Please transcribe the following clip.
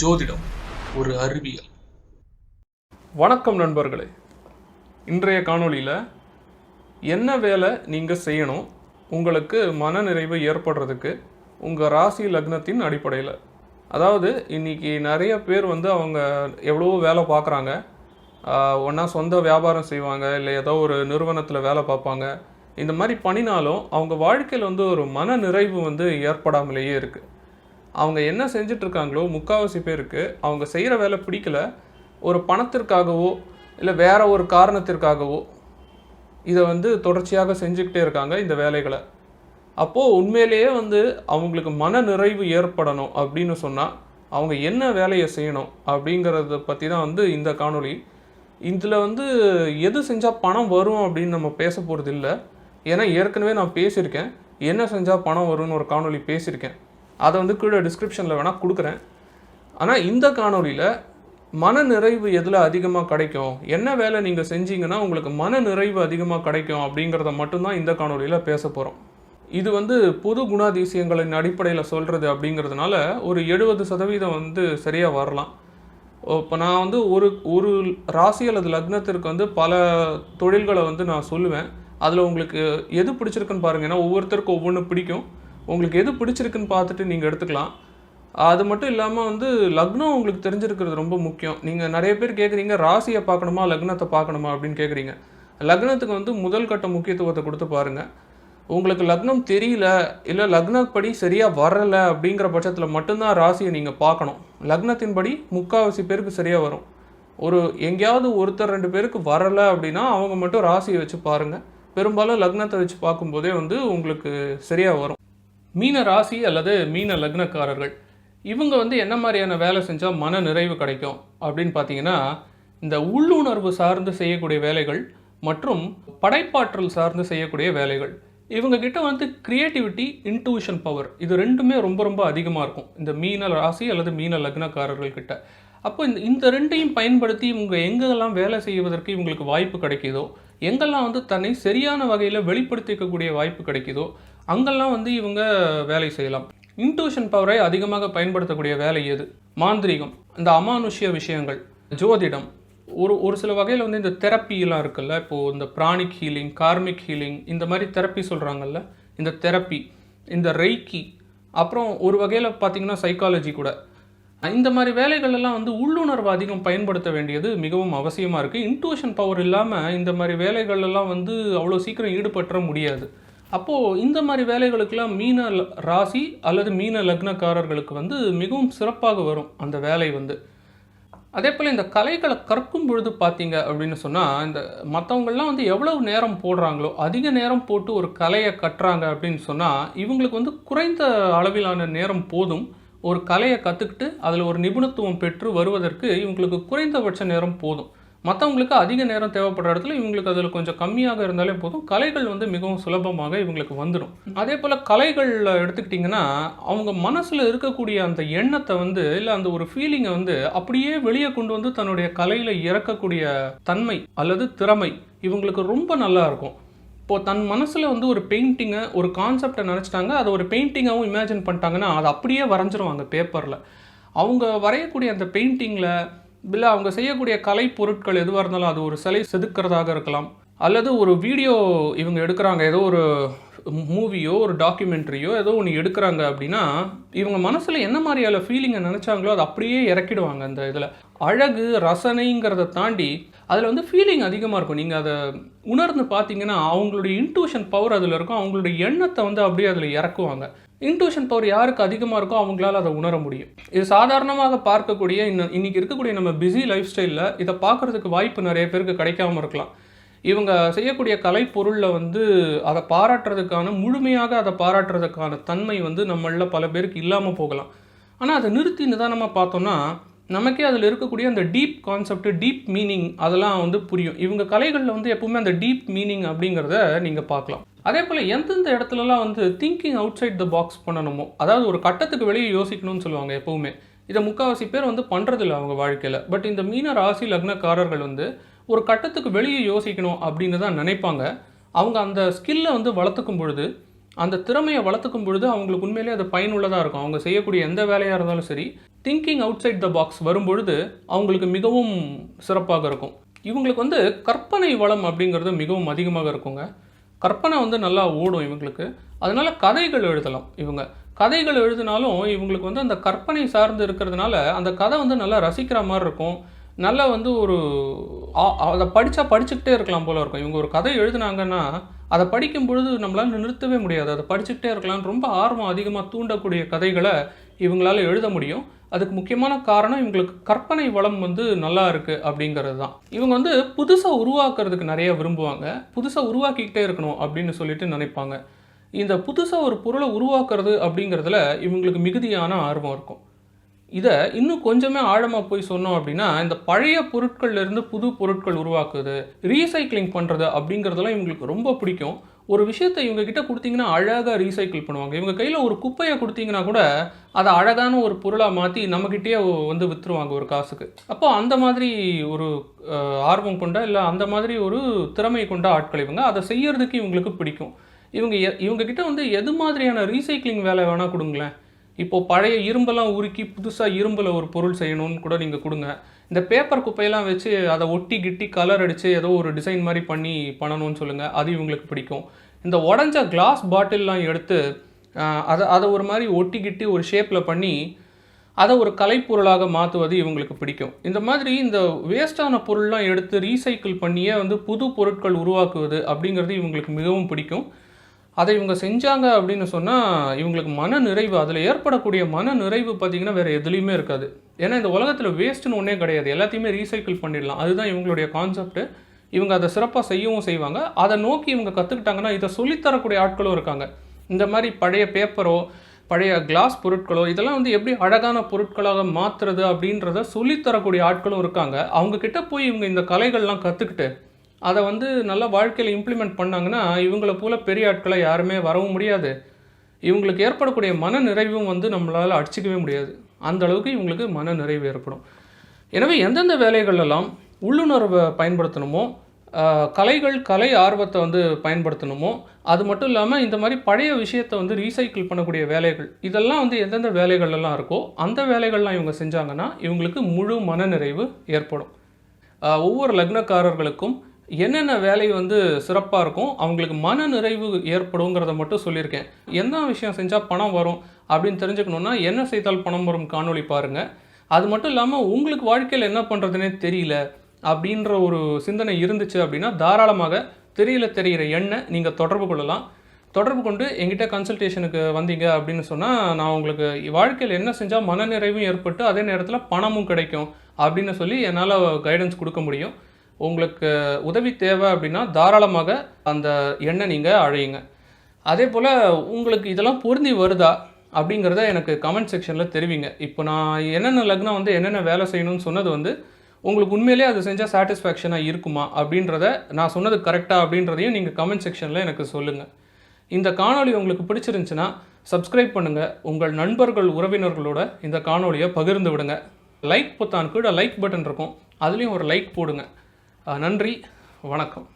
ஜோதிடம் ஒரு அறிவியல். வணக்கம் நண்பர்களே. இன்றைய காணொளியில் என்ன வேலை நீங்கள் செய்யணும் உங்களுக்கு மனநிறைவு ஏற்படுறதுக்கு உங்கள் ராசி லக்னத்தின் அடிப்படையில். அதாவது இன்னைக்கு நிறைய பேர் வந்து அவங்க எவ்வளவோ வேலை பார்க்குறாங்க. ஒன்றா சொந்த வியாபாரம் செய்வாங்க இல்லை ஏதோ ஒரு நிறுவனத்தில் வேலை பார்ப்பாங்க. இந்த மாதிரி பண்ணினாலும் அவங்க வாழ்க்கையில் வந்து ஒரு மன நிறைவு வந்து ஏற்படாமலேயே இருக்குது அவங்க என்ன செஞ்சிட்ருக்காங்களோ முக்கால்வாசி முக்காவாசி பேருக்கு அவங்க செய்கிற வேலை பிடிக்கல ஒரு பணத்திற்காகவோ இல்லை வேற ஒரு காரணத்திற்காகவோ இதை வந்து தொடர்ச்சியாக செஞ்சுக்கிட்டே இருக்காங்க இந்த வேலைகளை. அப்போது உண்மையிலேயே வந்து அவங்களுக்கு மன நிறைவு ஏற்படணும் அப்படின்னு சொன்னால் அவங்க என்ன வேலையை செய்யணும் அப்படிங்கிறத பற்றி தான் வந்து இந்த காணொளி. இதில் வந்து எது செஞ்சால் பணம் வரும் அப்படின்னு நம்ம பேச போகிறது இல்லை. ஏன்னா ஏற்கனவே நான் பேசியிருக்கேன். என்ன செஞ்சால் பணம் வரும்னு ஒரு காணொளி பேசியிருக்கேன். அதை வந்து கீழே டிஸ்கிரிப்ஷனில் வேணால் கொடுக்குறேன். ஆனால் இந்த காணொலியில் மன நிறைவு எதில் அதிகமாக கிடைக்கும்? என்ன வேலை நீங்கள் செஞ்சீங்கன்னா உங்களுக்கு மன நிறைவு அதிகமாக கிடைக்கும் அப்படிங்கிறத மட்டும்தான் இந்த காணொலியில் பேச போகிறோம் இது வந்து பொது குணாதிசயங்களின் அடிப்படையில் சொல்கிறது அப்படிங்கிறதுனால ஒரு எழுபது சதவீதம் வந்து சரியாக வரலாம். இப்போ நான் வந்து ஒரு ஒரு ராசி அல்லது லக்னத்திற்கு வந்து பல தொழில்களை வந்து நான் சொல்லுவேன். அதில் உங்களுக்கு எது பிடிச்சிருக்குன்னு பாருங்கள் ஏன்னா ஒவ்வொருத்தருக்கும் ஒவ்வொன்று பிடிக்கும். உங்களுக்கு எது பிடிச்சிருக்குன்னு பார்த்துட்டு நீங்கள் எடுத்துக்கலாம். அது மட்டும் இல்லாமல் வந்து லக்னம் உங்களுக்கு தெரிஞ்சிருக்கிறது ரொம்ப முக்கியம். நீங்கள் நிறைய பேர் கேட்குறீங்க ராசியை பார்க்கணுமா லக்னத்தை பார்க்கணுமா அப்படின்னு கேட்குறீங்க லக்னத்துக்கு வந்து முதல் கட்ட முக்கியத்துவத்தை கொடுத்து பாருங்கள் உங்களுக்கு லக்னம் தெரியல இல்லை லக்னப்படி சரியாக வரலை அப்படிங்கிற பட்சத்தில் மட்டும்தான் ராசியை நீங்கள் பார்க்கணும். லக்னத்தின்படி முக்கால்வாசி பேருக்கு சரியாக வரும். ஒரு எங்கேயாவது ஒருத்தர் ரெண்டு பேருக்கு வரலை அப்படின்னா அவங்க மட்டும் ராசியை வச்சு பாருங்கள் பெரும்பாலும் லக்னத்தை வச்சு பார்க்கும்போதே வந்து உங்களுக்கு சரியாக வரும். மீன ராசி அல்லது மீன லக்னக்காரர்கள் இவங்க வந்து என்ன மாதிரியான வேலை செஞ்சால் மன நிறைவு கிடைக்கும் அப்படின்னு பார்த்தீங்கன்னா இந்த உள்ளுணர்வு சார்ந்து செய்யக்கூடிய வேலைகள் மற்றும் படைப்பாற்றல் சார்ந்து செய்யக்கூடிய வேலைகள். இவங்க கிட்ட வந்து கிரியேட்டிவிட்டி இன்ட்யூஷன் பவர் இது ரெண்டுமே ரொம்ப ரொம்ப அதிகமாக இருக்கும். இந்த மீன ராசி அல்லது மீன லக்னக்காரர்கள் கிட்ட. அப்போ இந்த இந்த ரெண்டையும் பயன்படுத்தி இவங்க எங்கெல்லாம் வேலை செய்வதற்கு இவங்களுக்கு வாய்ப்பு கிடைக்கிதோ எங்கெல்லாம் வந்து தன்னை சரியான வகையில் வெளிப்படுத்திக்கக்கூடிய வாய்ப்பு கிடைக்குதோ அங்கெல்லாம் வந்து இவங்க வேலை செய்யலாம். இன்ட்யூஷன் பவரை அதிகமாக பயன்படுத்தக்கூடிய வேலை எது? மாந்திரீகம். இந்த அமானுஷ்ய விஷயங்கள் ஜோதிடம். ஒரு ஒரு சில வகையில் வந்து இந்த தெரப்பிலாம் இருக்குல்ல இப்போது இந்த பிராணிக் ஹீலிங் கார்மிக் ஹீலிங் இந்த மாதிரி தெரப்பி சொல்கிறாங்கல்ல இந்த தெரப்பி இந்த ரெய்க்கி அப்புறம் ஒரு வகையில் பார்த்தீங்கன்னா சைக்காலஜி கூட. இந்த மாதிரி வேலைகள் எல்லாம் வந்து உள்ளுணர்வு அதிகம் பயன்படுத்த வேண்டியது மிகவும் அவசியமாக இருக்குது இன்ட்யூஷன் பவர் இல்லாமல் இந்த மாதிரி வேலைகள் எல்லாம் வந்து அவ்வளோ சீக்கிரம் ஈடுபட்டுற முடியாது. அப்போது இந்த மாதிரி வேலைகளுக்கெல்லாம் மீன ராசி அல்லது மீன லக்னக்காரர்களுக்கு வந்து மிகவும் சிறப்பாக வரும் அந்த வேலை வந்து. அதே போல் இந்த கலைகளை கற்கும் பொழுது பார்த்தீங்க அப்படின்னு சொன்னால் இந்த மற்றவங்கள்லாம் வந்து எவ்வளவு நேரம் போடுறாங்களோ அதிக நேரம் போட்டு ஒரு கலையை கட்டுறாங்க அப்படின்னு சொன்னால் இவங்களுக்கு வந்து குறைந்த அளவிலான நேரம் போதும். ஒரு கலையை கற்றுக்கிட்டு அதில் ஒரு நிபுணத்துவம் பெற்று வருவதற்கு இவங்களுக்கு குறைந்தபட்ச நேரம் போதும். மற்றவங்களுக்கு அதிக நேரம் தேவைப்படுற இடத்துல இவங்களுக்கு அதில் கொஞ்சம் கம்மியாக இருந்தாலே போதும். கலைகள் வந்து மிகவும் சுலபமாக இவங்களுக்கு வந்துடும். அதே போல் கலைகளில் எடுத்துக்கிட்டிங்கன்னா அவங்க மனசில் இருக்கக்கூடிய அந்த எண்ணத்தை வந்து இல்லை அந்த ஒரு ஃபீலிங்கை வந்து அப்படியே வெளியே கொண்டு வந்து தன்னுடைய கலையில் இறக்கக்கூடிய தன்மை அல்லது திறமை இவங்களுக்கு ரொம்ப நல்லா இருக்கும். இப்போது தன் மனசில் வந்து ஒரு பெயிண்டிங்கை ஒரு கான்செப்டை நினச்சிட்டாங்க அதை ஒரு பெயிண்டிங்காகவும் இமேஜின் பண்ணிட்டாங்கன்னா அதை அப்படியே வரைஞ்சிருவாங்க பேப்பரில் அவங்க வரையக்கூடிய அந்த பெயிண்டிங்கில் இல்லை அவங்க செய்யக்கூடிய கலை பொருட்கள் எதுவாக இருந்தாலும் அது ஒரு சிலை செதுக்கிறதாக இருக்கலாம். அல்லது ஒரு வீடியோ இவங்க எடுக்கிறாங்க ஏதோ ஒரு மூவியோ ஒரு டாக்குமெண்ட்ரியோ ஏதோ ஒன்று எடுக்கிறாங்க அப்படின்னா இவங்க மனசில் என்ன மாதிரியான ஃபீலிங்கை நினச்சாங்களோ அதை அப்படியே இறக்கிடுவாங்க அந்த இதில். அழகு ரசனைங்கிறத தாண்டி அதில் வந்து ஃபீலிங் அதிகமாக இருக்கும். நீங்கள் அதை உணர்ந்து பார்த்தீங்கன்னா அவங்களுடைய இன்ட்யூஷன் பவர் அதில் இருக்கும். அவங்களுடைய எண்ணத்தை வந்து அப்படியே அதில் இறக்குவாங்க. இன்ட்யூஷன் பவர் யாருக்கு அதிகமாக இருக்கோ அவங்களால அதை உணர முடியும். இது சாதாரணமாக பார்க்கக்கூடிய இன்னும் இன்னைக்கு இருக்கக்கூடிய நம்ம பிஸி லைஃப் ஸ்டைலில் இதை பார்க்கறதுக்கு வாய்ப்பு நிறைய பேருக்கு கிடைக்காம இருக்கலாம். இவங்க செய்யக்கூடிய கலைப்பொருளில் வந்து அதை பாராட்டுறதுக்கான முழுமையாக அதை பாராட்டுறதுக்கான தன்மை வந்து நம்மளில் பல பேருக்கு இல்லாமல் போகலாம். ஆனால் அதை நிறுத்தி நிதானமாக பார்த்தோம்னா நமக்கே அதில் இருக்கக்கூடிய அந்த டீப் கான்செப்ட் டீப் மீனிங் அதெல்லாம் வந்து புரியும். இவங்க கலைகளில் வந்து எப்பவுமே அந்த டீப் மீனிங் அப்படிங்கிறத நீங்கள் பார்க்கலாம். அதே போல் எந்தெந்த இடத்துலலாம் வந்து thinking outside the box பண்ணணுமோ அதாவது ஒரு கட்டத்துக்கு வெளியே யோசிக்கணும்னு சொல்லுவாங்க எப்பவுமே. இதை முக்கால்வாசி பேர் வந்து பண்ணுறதில்ல அவங்க வாழ்க்கையில். பட் இந்த மீன ராசி லக்னக்காரர்கள் வந்து ஒரு கட்டத்துக்கு வெளியே யோசிக்கணும் அப்படின்னு தான் நினைப்பாங்க. அவங்க அந்த ஸ்கில்லை வந்து வளர்த்துக்கும் பொழுது அந்த திறமையை வளர்த்துக்கும் பொழுது அவங்களுக்கு உண்மையிலே அது பயனுள்ளதாக இருக்கும். அவங்க செய்யக்கூடிய எந்த வேலையாக இருந்தாலும் சரி thinking outside the box வரும்பொழுது அவங்களுக்கு மிகவும் சிறப்பாக இருக்கும். இவங்களுக்கு வந்து கற்பனை வளம் அப்படிங்கிறது மிகவும் அதிகமாக இருக்குங்க. கற்பனை வந்து நல்லா ஓடும் இவங்களுக்கு. அதனால் கதைகள் எழுதலாம் இவங்க. கதைகள் எழுதினாலும் இவங்களுக்கு வந்து அந்த கற்பனை சார்ந்து இருக்கிறதுனால அந்த கதை வந்து நல்லா ரசிக்கிற மாதிரி இருக்கும். நல்லா வந்து ஒரு அதை படித்தா படிச்சுக்கிட்டே இருக்கலாம் போல இருக்கும். இவங்க ஒரு கதை எழுதுனாங்கன்னா அதை படிக்கும் பொழுது நம்மளால் நிறுத்தவே முடியாது. அதை படிச்சுக்கிட்டே இருக்கலாம் ரொம்ப ஆர்வம் அதிகமாக தூண்டக்கூடிய கதைகளை இவங்களால் எழுத முடியும். அதுக்கு முக்கியமான காரணம் இவங்களுக்கு கற்பனை வளம் வந்து நல்லா இருக்கு அப்படிங்கிறது தான். இவங்க வந்து புதுசாக உருவாக்குறதுக்கு நிறைய விரும்புவாங்க. புதுசாக உருவாக்கிக்கிட்டே இருக்கணும் அப்படின்னு சொல்லிட்டு நினைப்பாங்க. இந்த புதுசாக ஒரு பொருளை உருவாக்குறது அப்படிங்கிறதுல இவங்களுக்கு மிகுதியான ஆர்வம் இருக்கும். இதை இன்னும் கொஞ்சமே ஆழமாக போய் சொன்னோம் அப்படின்னா இந்த பழைய பொருட்கள்லேருந்து புது பொருட்கள் உருவாக்குது ரீசைக்ளிங் பண்ணுறது அப்படிங்கிறதெல்லாம் இவங்களுக்கு ரொம்ப பிடிக்கும். ஒரு விஷயத்தை இவங்க கிட்ட கொடுத்தீங்கன்னா அழகாக ரீசைக்கிள் பண்ணுவாங்க. இவங்க கையில் ஒரு குப்பையை கொடுத்தீங்கன்னா கூட அதை அழகான ஒரு பொருளாக மாற்றி நம்மக்கிட்டே வந்து விற்றுருவாங்க ஒரு காசுக்கு. அப்போ அந்த மாதிரி ஒரு ஆர்வம் கொண்ட இல்லை அந்த மாதிரி ஒரு திறமை கொண்ட ஆட்கள் இவங்க அதை செய்யறதுக்கு இவங்களுக்கு பிடிக்கும். இவங்க எ- வந்து எது மாதிரியான ரீசைக்ளிங் வேலை வேணால் கொடுங்களேன். இப்போது பழைய இரும்பெல்லாம் உருக்கி புதுசாக இரும்பில் ஒரு பொருள் செய்யணும்னு கூட நீங்கள் கொடுங்க. இந்த பேப்பர் குப்பையெல்லாம் வச்சு அதை ஒட்டி கிட்டி கலர் அடித்து ஏதோ ஒரு டிசைன் மாதிரி பண்ணி பண்ணணும்னு சொல்லுங்கள் அது இவங்களுக்கு பிடிக்கும். இந்த உடஞ்ச கிளாஸ் பாட்டில்லாம் எடுத்து அதை அதை ஒரு மாதிரி ஒட்டி கிட்டி ஒரு ஷேப்பில் பண்ணி அதை ஒரு கலைப்பொருளாக மாற்றுவது இவங்களுக்கு பிடிக்கும். இந்த மாதிரி இந்த வேஸ்டான பொருள்லாம் எடுத்து ரீசைக்கிள் பண்ணியே வந்து புது பொருட்கள் உருவாக்குவது அப்படிங்கிறது இவங்களுக்கு மிகவும் பிடிக்கும். அதை இவங்க செஞ்சாங்க அப்படின்னு சொன்னால் இவங்களுக்கு மன நிறைவு அதில் ஏற்படக்கூடிய மன நிறைவு பார்த்திங்கன்னா வேறு எதுலேயுமே இருக்காது. ஏன்னா இந்த உலகத்தில் வேஸ்ட்டுன்னு ஒன்றே கிடையாது. எல்லாத்தையுமே ரீசைக்கிள் பண்ணிடலாம். அதுதான் இவங்களுடைய கான்செப்ட் இவங்க அதை சிறப்பாக செய்யவும் செய்வாங்க. அதை நோக்கி இவங்க கற்றுக்கிட்டாங்கன்னா இதை சொல்லித்தரக்கூடிய ஆட்களும் இருக்காங்க. இந்த மாதிரி பழைய பேப்பரோ பழைய கிளாஸ் பொருட்களோ இதெல்லாம் வந்து எப்படி அழகான பொருட்களாக மாற்றுறது அப்படின்றத சொல்லித்தரக்கூடிய ஆட்களும் இருக்காங்க. அவங்கக்கிட்ட போய் இவங்க இந்த கலைகள்லாம் கற்றுக்கிட்டு அதை வந்து நல்லா வாழ்க்கையில் இம்ப்ளிமெண்ட் பண்ணாங்கன்னா இவங்கள போல பெரிய ஆட்களை யாருமே வரவும் முடியாது. இவங்களுக்கு ஏற்படக்கூடிய மன நிறைவும் வந்து நம்மளால் அடிச்சிக்கவே முடியாது. அந்த அளவுக்கு இவங்களுக்கு மன நிறைவு ஏற்படும். எனவே எந்தெந்த வேலைகளெல்லாம் உள்ளுணர்வை பயன்படுத்தணுமோ கலைகள் கலை ஆர்வத்தை வந்து பயன்படுத்தணுமோ அது மட்டும் இல்லாமல் இந்த மாதிரி பழைய விஷயத்தை வந்து ரீசைக்கிள் பண்ணக்கூடிய வேலைகள் இதெல்லாம் வந்து எந்தெந்த வேலைகள்லாம் இருக்கோ அந்த வேலைகள்லாம் இவங்க செஞ்சாங்கன்னா இவங்களுக்கு முழு மனநிறைவு ஏற்படும். ஒவ்வொரு லக்னக்காரர்களுக்கும் என்னென்ன வேலை வந்து சிறப்பாக இருக்கும் அவங்களுக்கு மன நிறைவு ஏற்படுங்கிறத மட்டும் சொல்லியிருக்கேன். என்ன விஷயம் செஞ்சால் பணம் வரும் அப்படின்னு தெரிஞ்சுக்கணுன்னா என்ன செய்தால் பணம் வரும் காணொளி பாருங்கள் அது மட்டும் இல்லாமல் உங்களுக்கு வாழ்க்கையில் என்ன பண்ணுறதுனே தெரியல அப்படின்ற ஒரு சிந்தனை இருந்துச்சு அப்படின்னா தாராளமாக தெரியல தெரிகிற எண்ணை நீங்கள் தொடர்பு கொள்ளலாம். தொடர்பு கொண்டு எங்கிட்ட கன்சல்டேஷனுக்கு வந்தீங்க அப்படின்னு சொன்னால் நான் உங்களுக்கு வாழ்க்கையில் என்ன செஞ்சால் மனநிறைவும் ஏற்பட்டு அதே நேரத்தில் பணமும் கிடைக்கும் அப்படின்னு சொல்லி என்னால் கைடன்ஸ் கொடுக்க முடியும். உங்களுக்கு உதவி தேவை அப்படின்னா தாராளமாக அந்த எண்ணை நீங்கள் அழையுங்க. அதே போல் உங்களுக்கு இதெல்லாம் பொருந்தி வருதா அப்படிங்கிறத எனக்கு கமெண்ட் செக்ஷனில் தெரிவிங்க. இப்போ நான் என்னென்ன லக்னம் வந்து என்னென்ன வேலை செய்யணும்னு சொன்னது வந்து உங்களுக்கு உண்மையிலேயே அது செஞ்சால் சாட்டிஸ்ஃபேக்ஷனாக இருக்குமா அப்படின்றத நான் சொன்னது கரெக்டாக அப்படின்றதையும் நீங்கள் கமெண்ட் செக்ஷனில் எனக்கு சொல்லுங்கள் இந்த காணொளி உங்களுக்கு பிடிச்சிருந்துச்சுன்னா சப்ஸ்கிரைப் பண்ணுங்கள் உங்கள் நண்பர்கள் உறவினர்களோட இந்த காணொளியை பகிர்ந்து விடுங்க. லைக் பொத்தான் கூட லைக் பட்டன் இருக்கும். அதுலேயும் ஒரு லைக் போடுங்க. நன்றி. வணக்கம்.